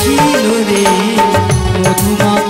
ছিল রে মধুমা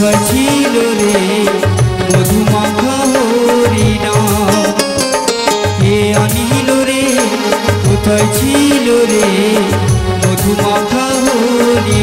কথা ছিল রে মধুমাখা হরি নাম কে আনিল রে কোথায় ছিল রে মধুমাখা হরি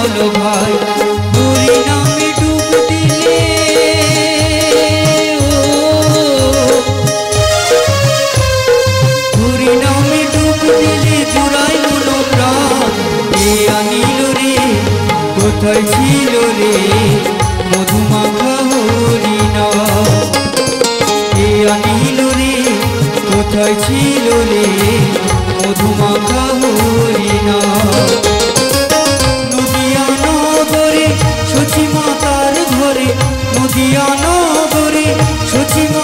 বলো ভাই হরি নামে ডুব দিলে হরি নামে ডুব দিলে জুড়াই মনো প্রাণ কে আনিল রে, কোথায় ছিল রে, মধুমাখা হরিণা কে আনিল রে, কোথায় ছিল রে, মধুমাখা হরিণা নদিয়া 如今